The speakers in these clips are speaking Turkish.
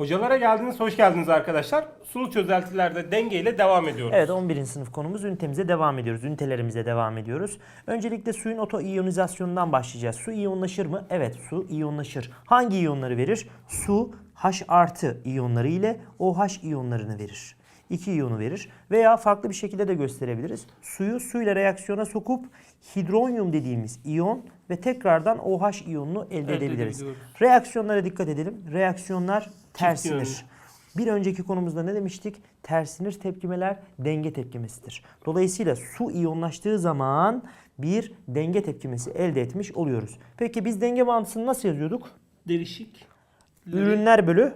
Hocalara geldiniz, hoş geldiniz arkadaşlar. Sulu çözeltilerde dengeyle devam ediyoruz. Evet 11. sınıf konumuz ünitemize devam ediyoruz. Ünitelerimize devam ediyoruz. Öncelikle suyun otoiyonizasyonundan başlayacağız. Su iyonlaşır mı? Evet su iyonlaşır. Hangi iyonları verir? Su H artı iyonları ile OH iyonlarını verir. İki iyonu verir. Veya farklı bir şekilde de gösterebiliriz. Suyu suyla reaksiyona sokup hidronyum dediğimiz iyon ve tekrardan OH iyonunu elde, Elde edebiliriz. edebiliyoruz. Reaksiyonlara dikkat edelim. Reaksiyonlar tersinir. yönlü. Bir önceki konumuzda ne demiştik? Tersinir tepkimeler denge tepkimesidir. Dolayısıyla su iyonlaştığı zaman bir denge tepkimesi elde etmiş oluyoruz. Peki biz denge bağıntısını nasıl yazıyorduk? Derişik. Ürünler bölü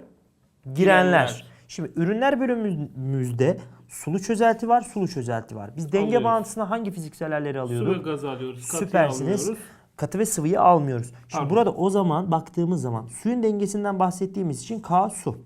girenler. Girenler. Şimdi ürünler bölümümüzde sulu çözelti var, sulu çözelti var. Biz denge Alıyoruz. bağıntısına hangi fiziksel halleri Su alıyorduk? ve gaz alıyoruz. Süpersiniz. almıyoruz. Katı ve sıvıyı almıyoruz. Şimdi Tamam. burada o zaman baktığımız zaman suyun dengesinden bahsettiğimiz için K su.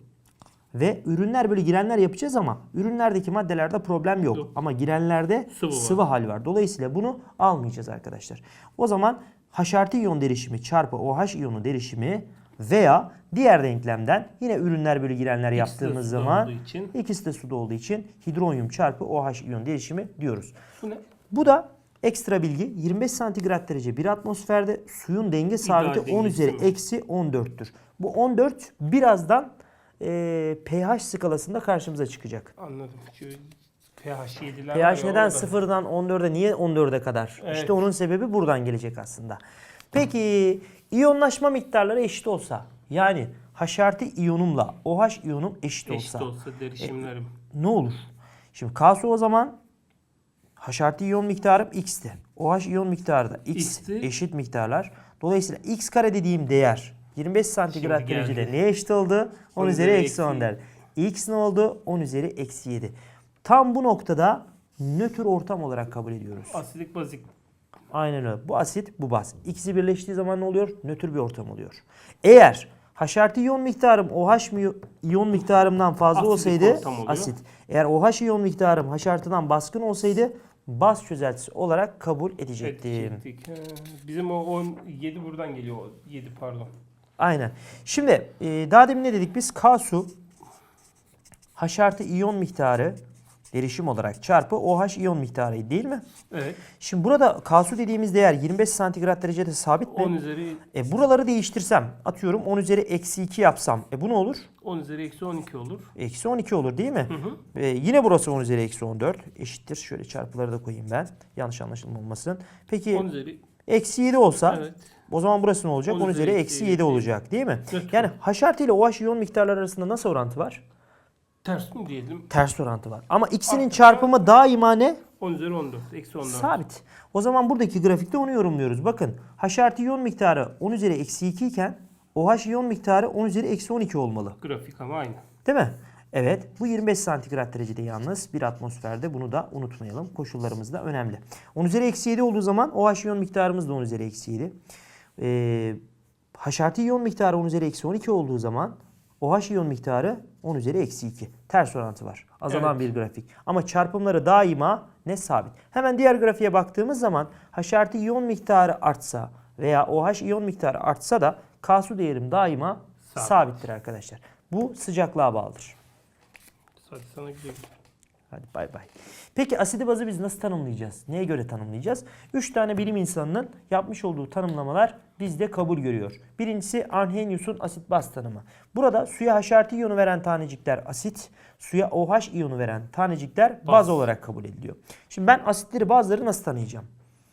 Ve ürünler böyle girenler yapacağız ama ürünlerdeki maddelerde problem yok. Yok. Ama girenlerde Sıvı sıvı, var. hal var. Dolayısıyla bunu almayacağız arkadaşlar. O zaman H artı iyon derişimi çarpı OH iyonu derişimi veya diğer denklemden yine ürünler bölü girenler İkisi yaptığımız zaman için. ikisi de suda olduğu için hidronyum çarpı OH iyon derişimi diyoruz. Bu ne? Bu da ekstra bilgi 25 santigrat derece bir atmosferde suyun denge sabiti 10 dengesi üzeri eksi 14'tür. Bu 14 birazdan e, pH skalasında karşımıza çıkacak. Anladım. PH 7'ler pH neden sıfırdan 14'e niye 14'e kadar? Evet. İşte onun sebebi buradan gelecek aslında. Peki iyonlaşma miktarları eşit olsa yani H artı iyonumla OH iyonum eşit, Eşit olsa olsa derişimlerim. ne olur? Şimdi K o zaman H artı iyon miktarı x'ti. OH iyon miktarı da x X'ti. eşit miktarlar. Dolayısıyla x kare dediğim değer 25 santigrat Şimdi derecede neye eşit oldu? 10 10 üzeri eksi eksi 10 der. x ne oldu? 10 üzeri eksi 7. Tam bu noktada nötr ortam olarak kabul ediyoruz. Asidik bazik. Aynen öyle. Bu asit, bu baz. İkisi birleştiği zaman ne oluyor? Nötr bir ortam oluyor. Eğer H artı iyon miktarım OH mi- iyon miktarımdan fazla Asidik olsaydı ortam oluyor. asit. Eğer OH iyon miktarım H artıdan baskın olsaydı baz çözeltisi olarak kabul edecektim. Edecektik. Bizim o 17 buradan geliyor. o 7 pardon. Aynen. Şimdi e, daha demin ne dedik biz? K su H artı iyon miktarı derişim olarak çarpı OH iyon miktarı değil mi? Evet. Şimdi burada K su dediğimiz değer 25 santigrat derecede sabit mi? 10 üzeri E buraları değiştirsem atıyorum 10 üzeri eksi 2 yapsam e bu ne olur? 10 üzeri eksi 12 olur. Eksi 12 olur değil mi? Hı hı. E, yine burası 10 üzeri eksi 14 eşittir. Şöyle çarpıları da koyayım ben. Yanlış anlaşılma olmasın. Peki 10 üzeri eksi 7 olsa evet. o zaman burası ne olacak? 10, üzeri eksi 7 olacak değil mi? Evet. Yani H artı ile OH iyon miktarları arasında nasıl orantı var? Ters mi diyelim? Ters orantı var. Ama ikisinin Artık çarpımı daima ne? 10 üzeri 14. Eksi 14. Sabit. O zaman buradaki grafikte onu yorumluyoruz. Bakın H artı iyon miktarı 10 üzeri eksi 2 iken OH iyon miktarı 10 üzeri eksi 12 olmalı. Grafik ama aynı. Değil mi? Evet. Bu 25 santigrat derecede yalnız bir atmosferde. Bunu da unutmayalım. Koşullarımız da önemli. 10 üzeri eksi 7 olduğu zaman OH iyon miktarımız da 10 üzeri eksi 7. Ee, H artı iyon miktarı 10 üzeri eksi 12 olduğu zaman OH iyon miktarı 10 üzeri eksi 2. Ters orantı var. Azalan Evet. bir grafik. Ama çarpımları daima ne sabit. Hemen diğer grafiğe baktığımız zaman H artı iyon miktarı artsa veya OH iyon miktarı artsa da K su değerim daima Sabit. sabittir arkadaşlar. Bu sıcaklığa bağlıdır. Hadi sana gidelim. Hadi bay bay. Peki asidi bazı biz nasıl tanımlayacağız? Neye göre tanımlayacağız? 3 tane bilim insanının yapmış olduğu tanımlamalar bizde kabul görüyor. Birincisi Arrhenius'un asit baz tanımı. Burada suya H artı iyonu veren tanecikler asit, suya OH iyonu veren tanecikler baz, Baz. olarak kabul ediliyor. Şimdi ben asitleri bazıları nasıl tanıyacağım?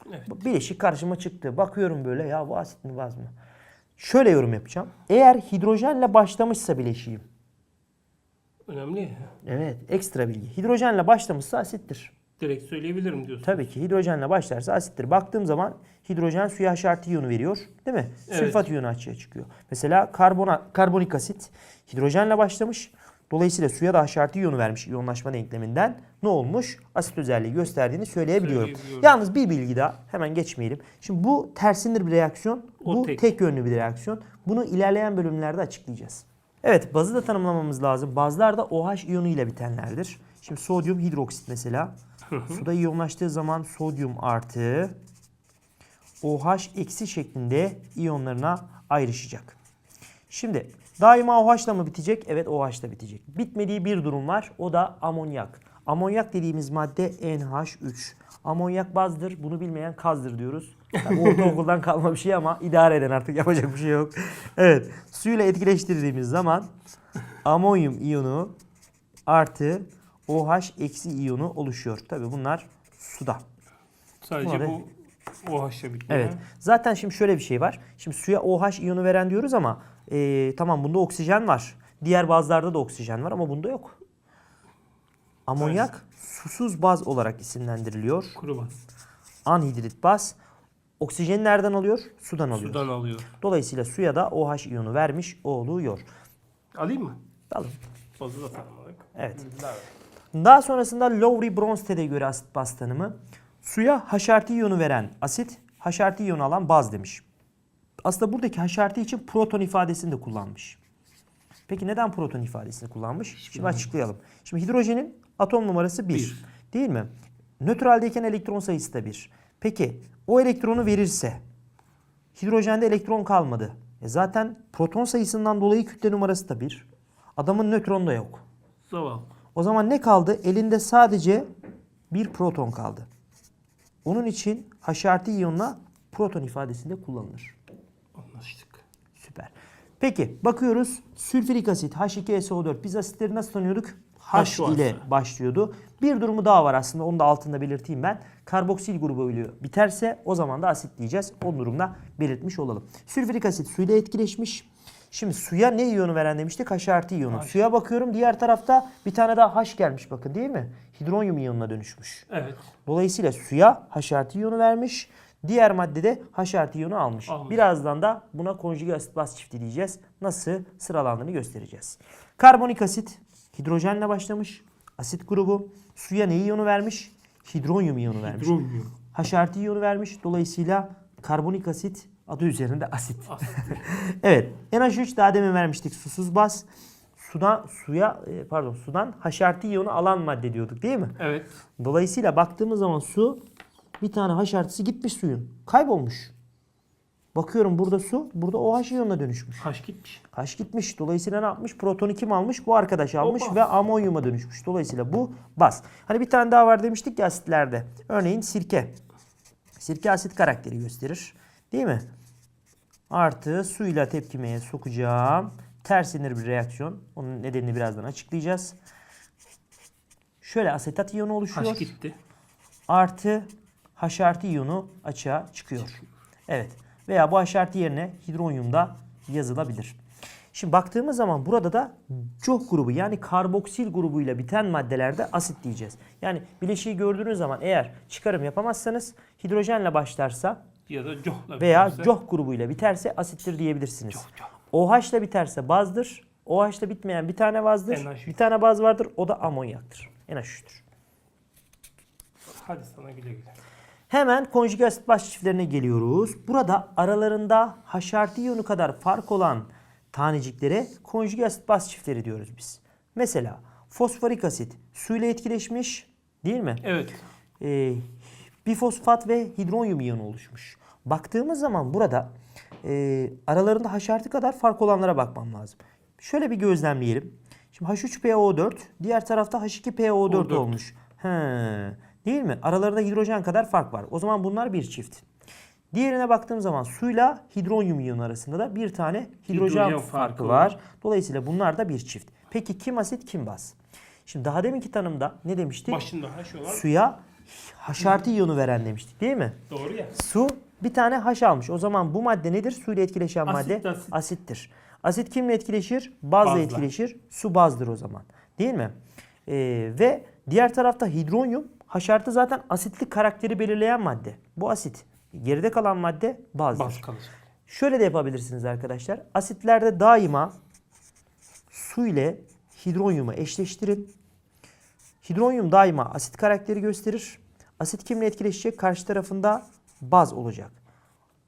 Evet. Bileşik karşıma çıktı. Bakıyorum böyle ya bu asit mi baz mı? Şöyle yorum yapacağım. Eğer hidrojenle başlamışsa bileşiğim. Önemli. Evet ekstra bilgi. Hidrojenle başlamışsa asittir. Direkt söyleyebilirim diyorsun. Tabii ki hidrojenle başlarsa asittir. Baktığım zaman hidrojen suya H artı iyonu veriyor. Değil mi? Evet. Sülfat iyonu açığa çıkıyor. Mesela karbona, karbonik asit hidrojenle başlamış. Dolayısıyla suya da H artı iyonu vermiş iyonlaşma denkleminden. Ne olmuş? Asit özelliği gösterdiğini söyleyebiliyorum. Söyleyebiliyorum. Yalnız bir bilgi daha hemen geçmeyelim. Şimdi bu tersindir bir reaksiyon. O bu tek. tek. yönlü bir reaksiyon. Bunu ilerleyen bölümlerde açıklayacağız. Evet bazı da tanımlamamız lazım. Bazılar da OH iyonu ile bitenlerdir. Şimdi sodyum hidroksit mesela. Suda iyonlaştığı zaman sodyum artı OH eksi şeklinde iyonlarına ayrışacak. Şimdi Daima OH'la mı bitecek? Evet OH'la bitecek. Bitmediği bir durum var. O da amonyak. Amonyak dediğimiz madde NH3. Amonyak bazdır. Bunu bilmeyen kazdır diyoruz. Yani ortaokuldan kalma bir şey ama idare eden artık yapacak bir şey yok. Evet. Suyla etkileştirdiğimiz zaman amonyum iyonu artı OH eksi iyonu oluşuyor. Tabii bunlar suda. Sadece Bunlar- bu OH'la bitmiyor. Evet. Zaten şimdi şöyle bir şey var. Şimdi suya OH iyonu veren diyoruz ama e, tamam bunda oksijen var. Diğer bazlarda da oksijen var ama bunda yok. Amonyak susuz baz olarak isimlendiriliyor. Kuru baz. Anhidrit baz. Oksijeni nereden alıyor? Sudan alıyor. Sudan alıyor. Dolayısıyla suya da OH iyonu vermiş oluyor. Alayım mı? Alın. Bazı da tanımladık. Evet. Daha sonrasında Lowry-Bronsted göre asit baz tanımı. Suya H iyonu veren asit, H iyonu alan baz demiş. Aslında buradaki H için proton ifadesini de kullanmış. Peki neden proton ifadesini kullanmış? Şimdi açıklayalım. Şimdi hidrojenin atom numarası 1. Bir. Değil mi? Nötraldeyken elektron sayısı da 1. Peki o elektronu verirse hidrojende elektron kalmadı. E zaten proton sayısından dolayı kütle numarası da 1. Adamın nötronu da yok. Zavallı. O zaman ne kaldı? Elinde sadece bir proton kaldı. Onun için H artı iyonla proton ifadesinde kullanılır. Anlaştık. Süper. Peki bakıyoruz. Sülfürik asit H2SO4. Biz asitleri nasıl tanıyorduk? H, H varsa. ile başlıyordu. Bir durumu daha var aslında. Onu da altında belirteyim ben. Karboksil grubu biterse o zaman da asit diyeceğiz. O durumda belirtmiş olalım. Sülfürik asit suyla etkileşmiş. Şimdi suya ne iyonu veren demiştik? H artı iyonu. H. Suya bakıyorum diğer tarafta bir tane daha H gelmiş bakın değil mi? Hidronyum iyonuna dönüşmüş. Evet. Dolayısıyla suya H artı iyonu vermiş. Diğer maddede H artı iyonu almış. Almış. Birazdan da buna konjüge asit baz çifti diyeceğiz. Nasıl sıralandığını göstereceğiz. Karbonik asit hidrojenle başlamış. Asit grubu suya ne iyonu vermiş? Hidronyum iyonu vermiş. Hidronyum. H artı iyonu vermiş. Dolayısıyla karbonik asit adı üzerinde asit. Asit. Evet. NH3 daha demin vermiştik susuz baz. Sudan suya e, pardon sudan H artı iyonu alan madde diyorduk değil mi? Evet. Dolayısıyla baktığımız zaman su bir tane H artısı gitmiş suyun. Kaybolmuş. Bakıyorum burada su, burada OH iyonuna dönüşmüş. H gitmiş. H gitmiş. Dolayısıyla ne yapmış? Protonu kim almış? Bu arkadaş almış baz. ve amonyuma dönüşmüş. Dolayısıyla bu baz. Hani bir tane daha var demiştik ya asitlerde. Örneğin sirke. Sirke asit karakteri gösterir. Değil mi? Artı suyla tepkimeye sokacağım. Tersinir bir reaksiyon. Onun nedenini birazdan açıklayacağız. Şöyle asetat iyonu oluşuyor H gitti. artı H artı iyonu açığa çıkıyor. Evet. Veya bu artı yerine hidronyum da yazılabilir. Şimdi baktığımız zaman burada da COH grubu yani karboksil grubuyla biten maddelerde asit diyeceğiz. Yani bileşiği gördüğünüz zaman eğer çıkarım yapamazsanız hidrojenle başlarsa Ya da Joh'la veya biterse- COH grubuyla biterse asittir diyebilirsiniz. Coh, coh. OH ile biterse bazdır. OH ile bitmeyen bir tane bazdır. NH3. Bir tane baz vardır. O da amonyaktır. NH3'tür. Hadi sana güle güle. Hemen konjüge asit baz çiftlerine geliyoruz. Burada aralarında H artı iyonu kadar fark olan taneciklere konjüge asit baz çiftleri diyoruz biz. Mesela fosforik asit suyla etkileşmiş değil mi? Evet. Ee, bifosfat ve hidronyum iyonu oluşmuş. Baktığımız zaman burada e, aralarında H artı kadar fark olanlara bakmam lazım. Şöyle bir gözlemleyelim. Şimdi H3PO4 diğer tarafta H2PO4 O4. olmuş. He, değil mi? Aralarında hidrojen kadar fark var. O zaman bunlar bir çift. Diğerine baktığım zaman suyla hidronyum iyonu arasında da bir tane hidrojen, Hidrojen farkı, farkı var. var. Dolayısıyla bunlar da bir çift. Peki kim asit kim baz? Şimdi daha deminki tanımda ne demiştik? Başında H olan. Suya H artı iyonu veren demiştik değil mi? Doğru ya. Su bir tane H almış. O zaman bu madde nedir? Suyla etkileşen Asit, madde asit. asittir. Asit kimle etkileşir? Bazla Bazla. etkileşir. Su bazdır o zaman. Değil mi? Ee, ve diğer tarafta hidronyum H artı zaten asitli karakteri belirleyen madde. Bu asit. Geride kalan madde bazdır. Baz kalacak. Şöyle de yapabilirsiniz arkadaşlar. Asitlerde daima su ile hidronyumu eşleştirin. Hidronyum daima asit karakteri gösterir. Asit kimle etkileşecek? Karşı tarafında baz olacak.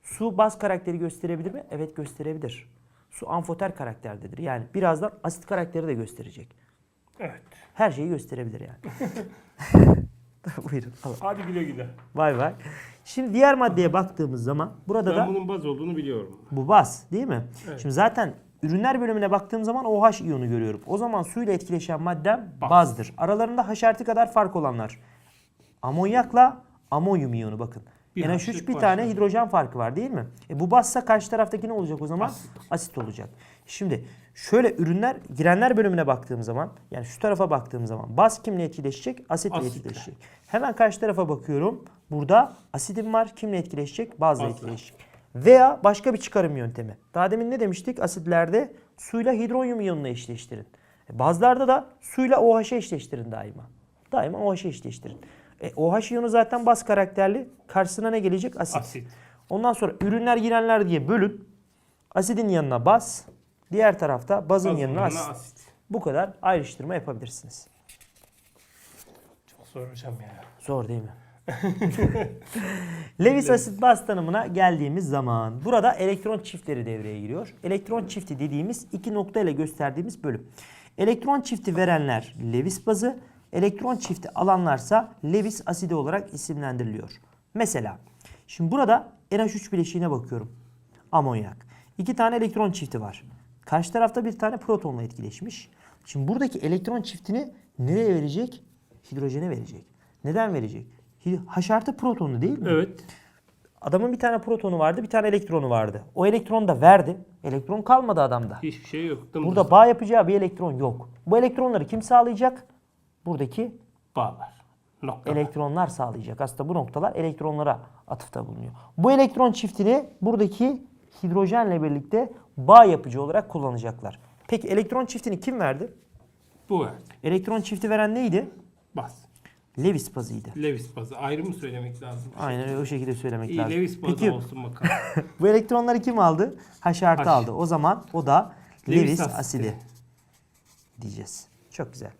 Su baz karakteri gösterebilir mi? Evet gösterebilir. Su amfoter karakterdedir. Yani birazdan asit karakteri de gösterecek. Evet. Her şeyi gösterebilir yani. Buyurun. alın. Hadi güle güle. Vay vay. Şimdi diğer maddeye baktığımız zaman burada da Ben bunun baz olduğunu biliyorum. Bu baz değil mi? Evet. Şimdi zaten ürünler bölümüne baktığım zaman OH iyonu görüyorum. O zaman suyla etkileşen maddem bazdır. Aralarında haşerti kadar fark olanlar. Amonyakla amonyum iyonu bakın. Bir NH3 haşlık bir var tane hidrojen farkı var değil mi? E bu bassa karşı taraftaki ne olacak o zaman? Asit. Asit olacak. Şimdi şöyle ürünler girenler bölümüne baktığım zaman yani şu tarafa baktığım zaman baz kimle etkileşecek? Asitle Asitle. etkileşecek. Hemen karşı tarafa bakıyorum. Burada asidim var. Kimle etkileşecek? Bazla Bazla. etkileşecek. Veya başka bir çıkarım yöntemi. Daha demin ne demiştik? Asitlerde suyla hidronyum iyonunu eşleştirin. E, Bazılarda da suyla OH'ı eşleştirin daima. Daima OH'ı eşleştirin. E, OH iyonu zaten baz karakterli. Karşısına ne gelecek? Asit. Asit. Ondan sonra ürünler girenler diye bölün. Asidin yanına baz. Diğer tarafta bazın Bazının yanına yanına asit. asit. Bu kadar ayrıştırma yapabilirsiniz. Çok zor hocam ya. Zor değil mi? Lewis asit baz tanımına geldiğimiz zaman burada elektron çiftleri devreye giriyor. Elektron çifti dediğimiz iki nokta ile gösterdiğimiz bölüm. Elektron çifti verenler Lewis bazı, elektron çifti alanlarsa Lewis asidi olarak isimlendiriliyor. Mesela şimdi burada NH3 bileşiğine bakıyorum. Amonyak. İki tane elektron çifti var. Karşı tarafta bir tane protonla etkileşmiş. Şimdi buradaki elektron çiftini nereye verecek? Hidrojene verecek. Neden verecek? H artı protonu değil mi? Evet. Adamın bir tane protonu vardı, bir tane elektronu vardı. O elektronu da verdi. Elektron kalmadı adamda. Hiçbir şey yok. Dımdız Burada bağ yapacağı bir elektron yok. Bu elektronları kim sağlayacak? Buradaki bağlar. Nokta. elektronlar sağlayacak. Aslında bu noktalar elektronlara atıfta bulunuyor. Bu elektron çiftini buradaki hidrojenle birlikte bağ yapıcı olarak kullanacaklar. Peki elektron çiftini kim verdi? Bu verdi. Elektron çifti veren neydi? Bas. Lewis bazıydı. Lewis bazı. Ayrı mı söylemek lazım? Aynen öyle o şekilde söylemek İyi lazım. Lewis bazı Peki olsun bakalım. bu elektronları kim aldı? H artı H. aldı. O zaman o da Lewis, Lewis asidi. asidi. diyeceğiz. Çok güzel.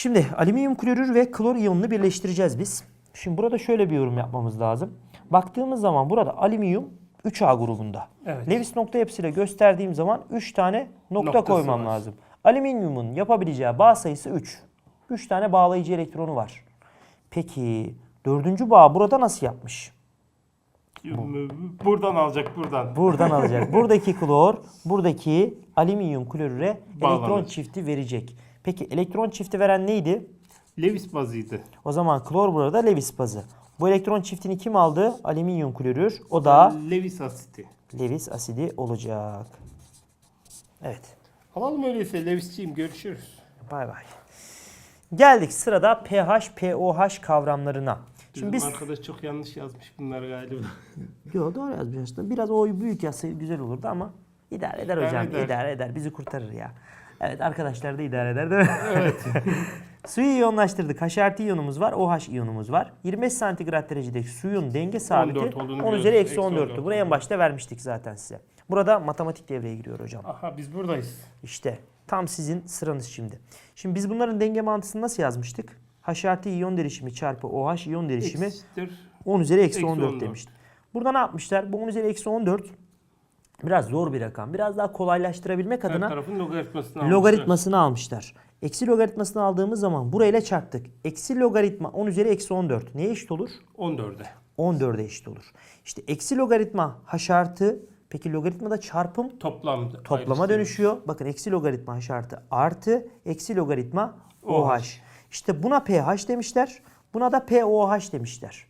Şimdi alüminyum klorür ve klor iyonunu birleştireceğiz biz. Şimdi burada şöyle bir yorum yapmamız lazım. Baktığımız zaman burada alüminyum 3A grubunda. Evet. Lewis nokta yapısıyla gösterdiğim zaman 3 tane nokta Noktası koymam var. lazım. Alüminyumun yapabileceği bağ sayısı 3. 3 tane bağlayıcı elektronu var. Peki dördüncü bağ burada nasıl yapmış? Buradan alacak buradan. Buradan alacak. Buradaki klor, buradaki alüminyum klorüre elektron çifti verecek. Peki elektron çifti veren neydi? Lewis bazıydı. O zaman klor burada Lewis bazı. Bu elektron çiftini kim aldı? Alüminyum klorür. O da Lewis asiti. Lewis asidi olacak. Evet. Alalım öyleyse Lewis'ciğim görüşürüz. Bay bay. Geldik sırada pH, pOH kavramlarına. Şimdi Bizim biz arkadaş çok yanlış yazmış bunları galiba. Yo doğru yazmış aslında. Biraz o büyük yazsa güzel olurdu ama idare eder İdare hocam. eder. idare eder. Bizi kurtarır ya. Evet arkadaşlar da idare eder değil mi? Evet. Suyu iyonlaştırdık. H artı iyonumuz var. OH iyonumuz var. 25 santigrat derecedeki suyun denge sabiti 14 olduğunu 10 biliyoruz. üzeri eksi Eksi 14'tü. 14. Bunu en başta vermiştik zaten size. Burada matematik devreye giriyor hocam. Aha biz buradayız. İşte tam sizin sıranız şimdi. Şimdi biz bunların denge mantısını nasıl yazmıştık? H artı iyon derişimi çarpı OH iyon derişimi Eşittir. 10 üzeri eksi Eksi 14, 14. demiştim. Burada ne yapmışlar? Bu 10 üzeri eksi 14 biraz zor bir rakam. Biraz daha kolaylaştırabilmek Her adına tarafın logaritmasını almışlar. logaritmasını almışlar. Eksi logaritmasını aldığımız zaman burayla çarptık. Eksi logaritma 10 üzeri eksi 14 neye eşit olur? 14'e. 14'e eşit olur. İşte eksi logaritma h artı peki logaritmada çarpım Toplam. toplama dönüşüyor. Bakın eksi logaritma h artı artı eksi logaritma oh. OH. İşte buna pH demişler. Buna da POH demişler.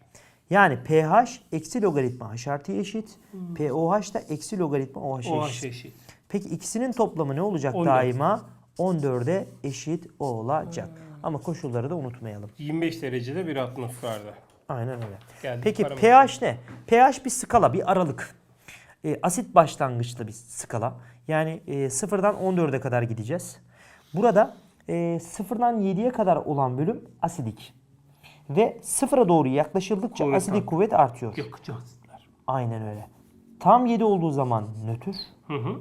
Yani pH eksi logaritma h artı eşit. POH da eksi logaritma OH OH eşit. eşit. Peki ikisinin toplamı ne olacak 14. daima? 14'e eşit olacak. Ama koşulları da unutmayalım. 25 derecede bir atmosferde. Aynen öyle. Geldik Peki parametre. pH ne? pH bir skala, bir aralık. E, asit başlangıçlı bir skala. Yani e, sıfırdan 14'e kadar gideceğiz. Burada e, sıfırdan 7'ye kadar olan bölüm asidik. Ve sıfıra doğru yaklaşıldıkça Kuvvet asidik kuvvet artıyor. Yakıcı asitler. Aynen öyle. Tam 7 olduğu zaman nötr. Hı hı.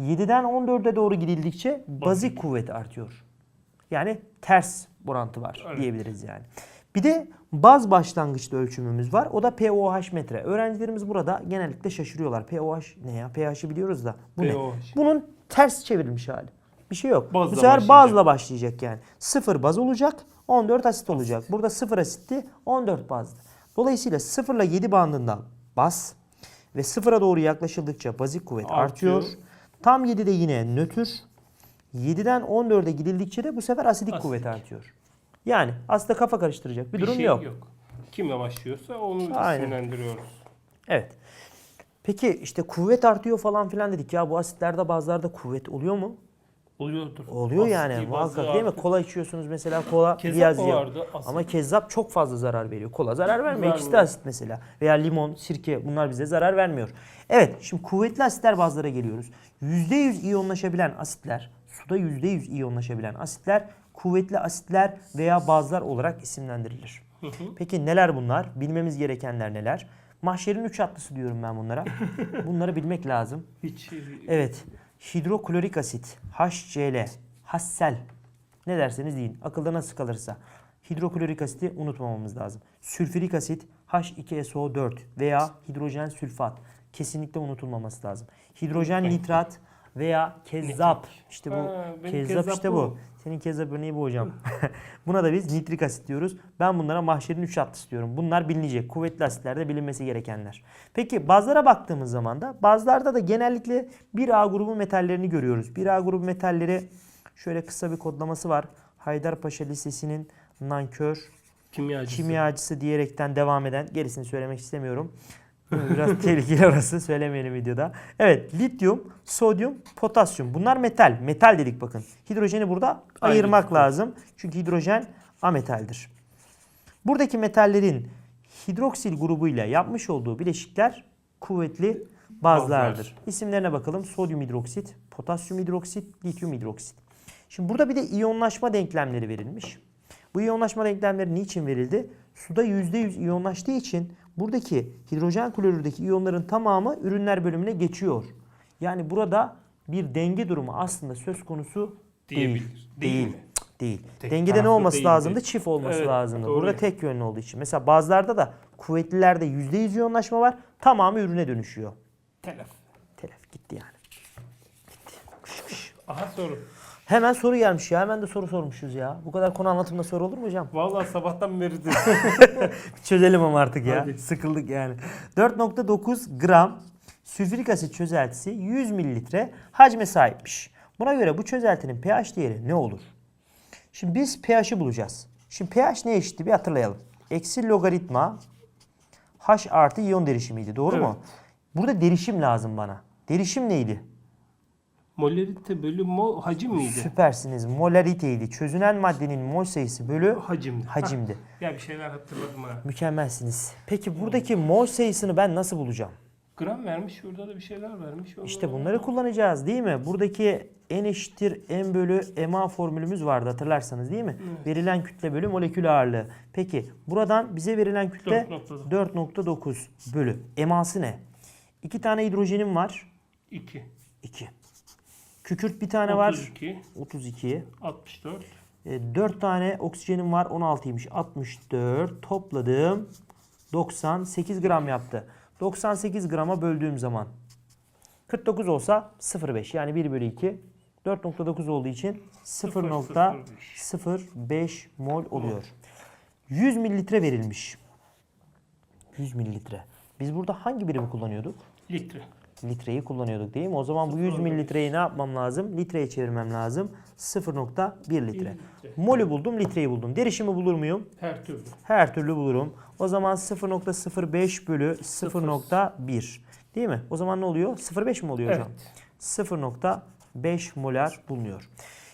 7'den 14'e doğru gidildikçe bazik kuvvet artıyor. Yani ters orantı var Evet. diyebiliriz yani. Bir de baz başlangıçlı ölçümümüz var. O da POH metre. Öğrencilerimiz burada genellikle şaşırıyorlar. POH ne ya? pH'i biliyoruz da. Bu ne? Bunun ters çevrilmiş hali. Bir şey yok. Bazla Bu sefer başlayacak. bazla başlayacak yani. 0 baz olacak, 14 asit olacak. Burada 0 asitti, 14 bazdı. Dolayısıyla 0 ile 7 bandından baz ve 0'a doğru yaklaşıldıkça bazik kuvvet artıyor. Artıyor. Tam 7'de yine nötr. 7'den 14'e gidildikçe de bu sefer asidik, Asidik. kuvvet artıyor. Yani aslında kafa karıştıracak bir, durum şey yok. Kimle başlıyorsa onu Aynen. isimlendiriyoruz. Evet. Peki işte kuvvet artıyor falan filan dedik ya bu asitlerde bazılarda kuvvet oluyor mu? Oluyordur. Oluyor Asidi yani muhakkak değil mi? Kola içiyorsunuz mesela kola Kezzap biraz da yiyor. vardı, asit. Ama kezzap çok fazla zarar veriyor. Kola zarar vermiyor. İkisi de asit mesela. Veya limon, sirke bunlar bize zarar vermiyor. Evet şimdi kuvvetli asitler bazılara geliyoruz. %100 iyonlaşabilen asitler, suda %100 iyonlaşabilen asitler kuvvetli asitler veya bazlar olarak isimlendirilir. Peki neler bunlar? Bilmemiz gerekenler neler? Mahşerin üç atlısı diyorum ben bunlara. Bunları bilmek lazım. Hiç Evet. Hidroklorik asit, HCl, Hassel. Ne derseniz deyin. Akılda nasıl kalırsa. Hidroklorik asiti unutmamamız lazım. Sülfürik asit, H2SO4 veya hidrojen sülfat. Kesinlikle unutulmaması lazım. Hidrojen nitrat veya kezzap. İşte bu Ha, kezzap işte bu. bu. Senin kezzap örneği bu hocam. Buna da biz nitrik asit diyoruz. Ben bunlara mahşerin 3 atlısı diyorum. Bunlar bilinecek. Kuvvetli asitlerde bilinmesi gerekenler. Peki bazılara baktığımız zaman da bazılarda da genellikle 1A grubu metallerini görüyoruz. 1A grubu metalleri şöyle kısa bir kodlaması var. Haydarpaşa Lisesi'nin nankör kimyacısı. kimyacısı diyerekten devam eden gerisini söylemek istemiyorum. Biraz tehlikeli orası söylemeyelim videoda. Evet lityum, sodyum, potasyum bunlar metal. Metal dedik bakın. Hidrojeni burada ayırmak tutup. lazım. Çünkü hidrojen ametaldir. Buradaki metallerin hidroksil grubuyla yapmış olduğu bileşikler kuvvetli bazlardır. Bazlar. İsimlerine bakalım. Sodyum hidroksit, potasyum hidroksit, lityum hidroksit. Şimdi burada bir de iyonlaşma denklemleri verilmiş. Bu iyonlaşma denklemleri niçin verildi? Suda %100 iyonlaştığı için buradaki hidrojen klorürdeki iyonların tamamı ürünler bölümüne geçiyor. Yani burada bir denge durumu aslında söz konusu değil. Değil Değil. Değil. Tek Dengede ne olması değildi. lazımdı? Çift olması Evet, lazımdı. doğru. Burada tek yönlü olduğu için. Mesela bazılarda da kuvvetlilerde %100 iyonlaşma var. Tamamı ürüne dönüşüyor. Telef. Telef gitti yani. Aha soru. Hemen soru gelmiş ya. Hemen de soru sormuşuz ya. Bu kadar konu anlatımında soru olur mu hocam? Vallahi sabahtan beri de Çözelim ama artık ya. Hadi. Sıkıldık yani. 4.9 gram sülfürik asit çözeltisi 100 mililitre hacme sahipmiş. Buna göre bu çözeltinin pH değeri ne olur? Şimdi biz pH'i bulacağız. Şimdi pH ne eşitti bir hatırlayalım. Eksi logaritma H artı iyon derişimiydi. Doğru mu? Burada derişim lazım bana. Derişim neydi? Molarite bölü mol hacim miydi? Süpersiniz. Molariteydi. Çözünen maddenin mol sayısı bölü Hacimdi. hacimdi. Ha, ya bir şeyler hatırladım ha. Mükemmelsiniz. Peki buradaki mol sayısını ben nasıl bulacağım? Gram vermiş, şurada da bir şeyler vermiş. Onları- İşte bunları kullanacağız değil mi? Buradaki n eşittir m bölü ma formülümüz vardı hatırlarsanız değil mi? Verilen kütle bölü molekül ağırlığı. Peki buradan bize verilen kütle 4.9. 4.9 bölü. Eması ne? İki tane hidrojenim var. 2. 2. Kükürt bir tane var. 32, 32. 64. 4 tane oksijenim var. 16'ymış. 64. Topladım. 98 gram yaptı. 98 grama böldüğüm zaman 49 olsa 0,5 yani 1 bölü 2. 4.9 olduğu için 0.05 mol oluyor. 100 mililitre verilmiş. 100 mililitre. Biz burada hangi birimi kullanıyorduk? Litre. Litreyi kullanıyorduk değil mi? O zaman bu 100 mililitreyi ne yapmam lazım? Litreye çevirmem lazım. 0.1 litre. Molü buldum, litreyi buldum. Derişimi bulur muyum? Her türlü. Her türlü bulurum. O zaman 0.05 bölü 0.1. Değil mi? O zaman ne oluyor? 0.5 mi oluyor hocam? Evet. 0.5 molar bulunuyor.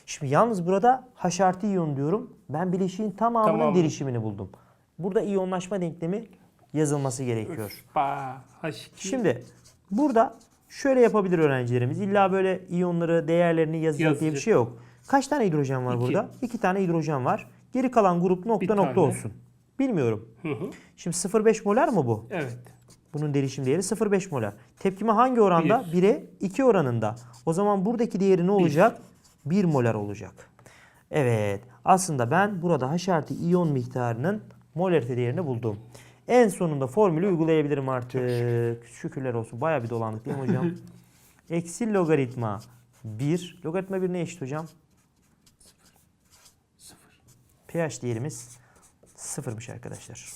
Şimdi yalnız burada H artı iyon diyorum. Ben bileşiğin tamamının Tamamı. derişimini buldum. Burada iyonlaşma denklemi yazılması gerekiyor. Ba, H2. Şimdi burada şöyle yapabilir öğrencilerimiz. İlla böyle iyonları, değerlerini yazacak diye bir şey yok. Kaç tane hidrojen var İki. burada? İki tane hidrojen var. Geri kalan grup nokta Bir nokta tane. olsun. Bilmiyorum. Hı hı. Şimdi 0,5 molar mı bu? Evet. Bunun derişim değeri 0,5 molar. Tepkime hangi oranda? Bir. 1'e 2 oranında. O zaman buradaki değeri ne olacak? 1 molar olacak. Evet. Aslında ben burada H artı iyon miktarının molarite değerini buldum. En sonunda formülü uygulayabilirim artık. Şükürler olsun. Bayağı bir dolandık değil mi hocam? Eksi logaritma 1. Logaritma 1 ne eşit hocam? 0. pH değerimiz 0'mış arkadaşlar.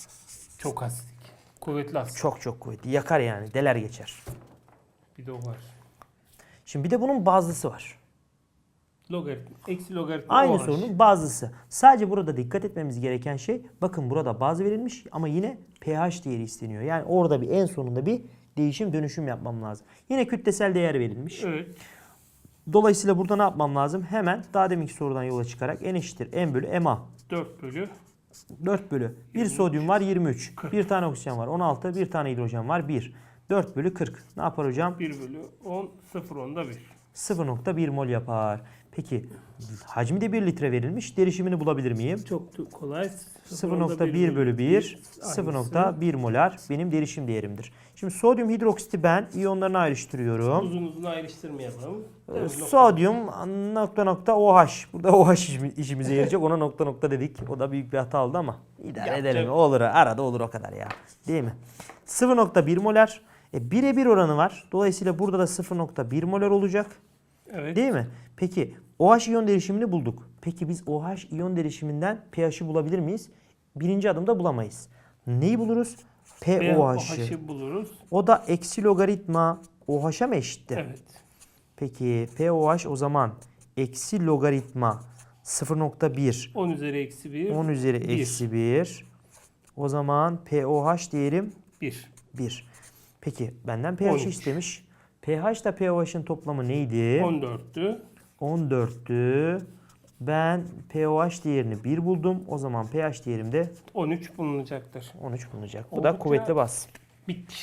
Çok asidik. Kuvvetli asit. Çok çok kuvvetli. Yakar yani. Deler geçer. Bir de o var. Şimdi bir de bunun bazlısı var. Logaritma. Eksi logaritma. Aynı OH. sorunun bazlısı. Sadece burada dikkat etmemiz gereken şey bakın burada bazı verilmiş ama yine pH değeri isteniyor. Yani orada bir en sonunda bir değişim dönüşüm yapmam lazım. Yine kütlesel değer verilmiş. Evet. Dolayısıyla burada ne yapmam lazım? Hemen daha deminki sorudan yola çıkarak n eşittir n bölü ma. 4 bölü 4 bölü. 1 sodyum var 23. 40. Bir tane oksijen var 16. Bir tane hidrojen var 1. 4 bölü 40. Ne yapar hocam? 1 bölü 10. 0 onda 1. 0.1 mol yapar. Peki hacmi de 1 litre verilmiş. Derişimini bulabilir miyim? Çok kolay. 0.1 bölü 1, 0.1 molar benim derişim değerimdir. Şimdi sodyum hidroksiti ben iyonlarına ayrıştırıyorum. Uzun uzun ayrıştırmayalım. Ee, Sodyum nokta nokta OH. Burada OH işimi- işimize yarayacak. Ona nokta nokta dedik. O da büyük bir hata oldu ama idare Yapacak. edelim. Olur arada olur o kadar ya. Değil mi? 0.1 molar. E, birebir oranı var. Dolayısıyla burada da 0.1 molar olacak. Evet. Değil mi? Peki OH iyon derişimini bulduk. Peki biz OH iyon derişiminden pH'i bulabilir miyiz? Birinci adımda bulamayız. Neyi buluruz? POH'ı. OH'ı buluruz. O da eksi logaritma OH'a mı eşittir? Evet. Peki POH o zaman eksi logaritma 0.1 10 üzeri eksi 1. 10 üzeri Bir. eksi 1. O zaman POH değerim 1. 1. Peki benden pH 13. istemiş. pH da pOH'ın toplamı neydi? 14'tü. 14'tü. Ben pOH değerini 1 buldum. O zaman pH değerim de 13 bulunacaktır. 13 bulunacak. Bu Oldukça- da kuvvetli bas. Bitti.